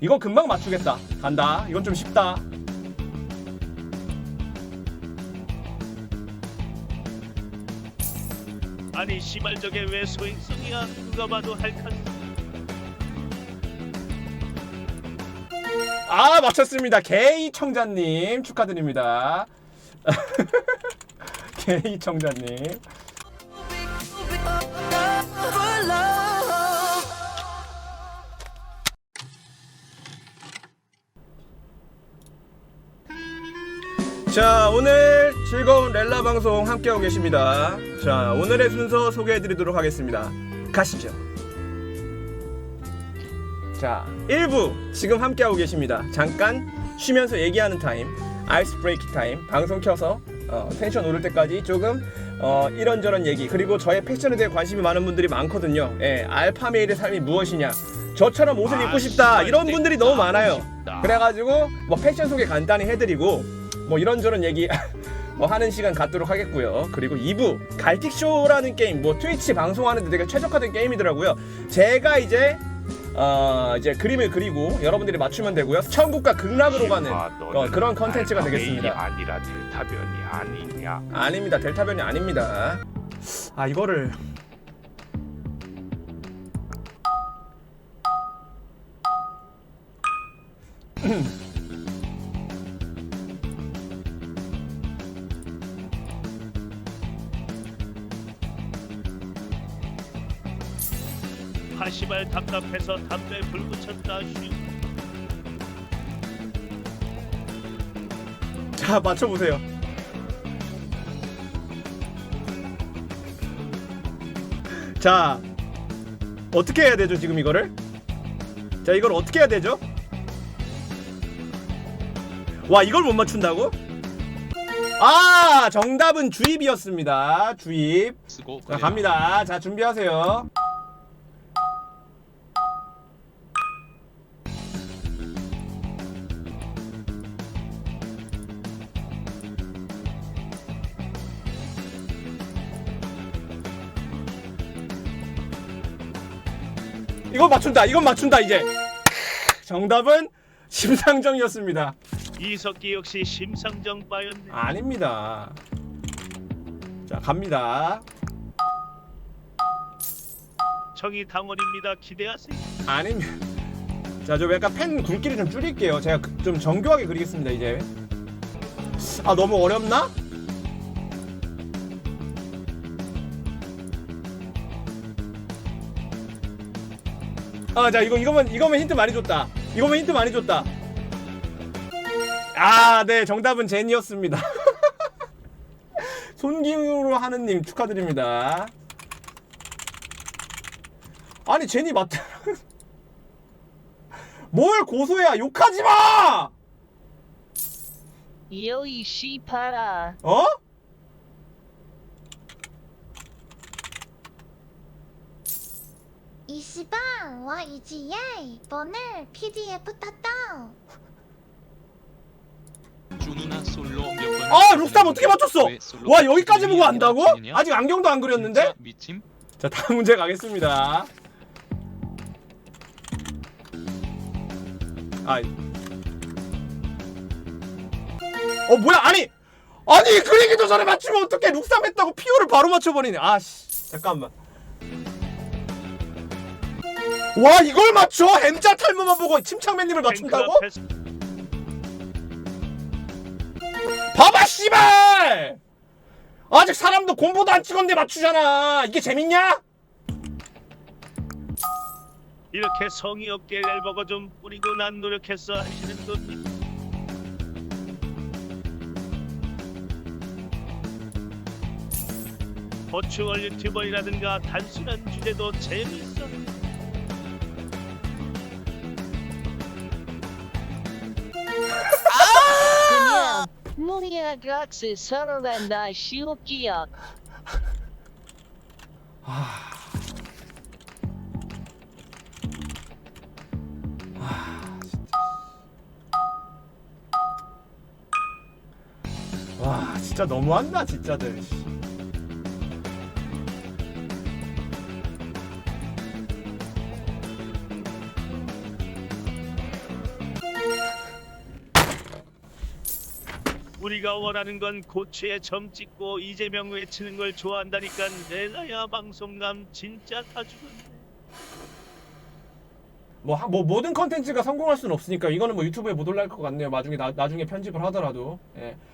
이건 금방 맞추겠다. 간다. 이건 좀 쉽다. 아니 시발 저게 왜 소행성이야 누가 봐도 할칸 아 맞췄습니다. 게이 청자님 축하드립니다. 게이 청자님. 자 오늘 즐거운 렐라 방송 함께하고 계십니다. 자 오늘의 순서 소개해드리도록 하겠습니다. 가시죠. 자 1부 지금 함께하고 계십니다. 잠깐 쉬면서 얘기하는 타임, 아이스 브레이킹 타임, 방송 켜서 어, 텐션 오를 때까지 조금 어, 이런저런 얘기 그리고 저의 패션에 대해 관심이 많은 분들이 많거든요. 예, 알파 메일의 삶이 무엇이냐? 저처럼 옷을 아, 입고 싶다 이런 분들이 너무 많아요. 그래가지고 뭐 패션 소개 간단히 해드리고 뭐 이런저런 얘기 뭐 하는 시간 갖도록 하겠고요. 그리고 2부 갈틱쇼라는 게임 뭐 트위치 방송하는데 되게 최적화된 게임이더라고요. 제가 이제 어 이제 그림을 그리고 여러분들이 맞추면 되고요. 천국과 극락으로 가는 어, 그런 컨텐츠가 되겠습니다. 아니라 델타변이 아니냐 아닙니다. 델타변이 아닙니다. 아 이거를 하시발 답답해서 담배 불 붙였다 쉬자 맞춰보세요. 자 어떻게 해야 되죠 지금 이거를? 자 이걸 어떻게 해야 되죠? 와 이걸 못 맞춘다고? 아 정답은 주입이었습니다 주입 쓰고 자 갑니다 자 준비하세요 이건 맞춘다 이건 맞춘다 이제 정답은 심상정이었습니다 이석기 역시 심상정 빠였네 아닙니다. 자, 갑니다. 정의 당원입니다 기대하세요 아닙니다. 자, 저 약간 펜 굵기를 좀 줄일게요. 제가 그- 좀 정교하게 그리겠습니다, 이제. 아, 너무 어렵나? 아, 자, 이거, 이거면, 이거면 힌트 많이 줬다. 이거면 힌트 많이 줬다. 아, 네, 정답은 제니였습니다. 손김으로 하느님 축하드립니다. 아니 제니 맞다. 뭘 고소해야 욕하지 마. 요이 씨파라 어? 이시방 와 이지예 이번을 PDF 탔다 준우나 솔로 몇번 아 룩삼 어떻게 맞췄어? 와 여기까지 보고 안다고? 아직 안경도 안 그렸는데? 미침? 자 다음 문제 가겠습니다. 아. 어 뭐야 아니 아니 그리기도 전에 맞추면 어떻게 룩삼 했다고 피오를 바로 맞춰버리네. 아씨 잠깐만. 와 이걸 맞춰? M자 탈모만 보고 침착맨님을 맞춘다고? 봐봐 씨발! 아직 사람도 공부도 안 찍었는데 맞추잖아. 이게 재밌냐? 이렇게 성의 없게 앨버거 좀 뿌리고 난 노력했어 하시는 겁니다 버추얼 유튜버이라든가 단순한 주제도 재밌어 무리야 각스 서로란다 시옵기야 와 진짜 너무한다 진짜들. 씨. 우리가 원하는 건 고추에 점 찍고 이재명 외치는 걸 좋아한다니까 내가야 방송감 진짜 다 죽었네. 뭐, 하- 뭐 모든 컨텐츠가 성공할 수는 없으니까 이거는 뭐 유튜브에 못 올라갈 것 같네요. 나중에 나, 나중에 편집을 하더라도. 예.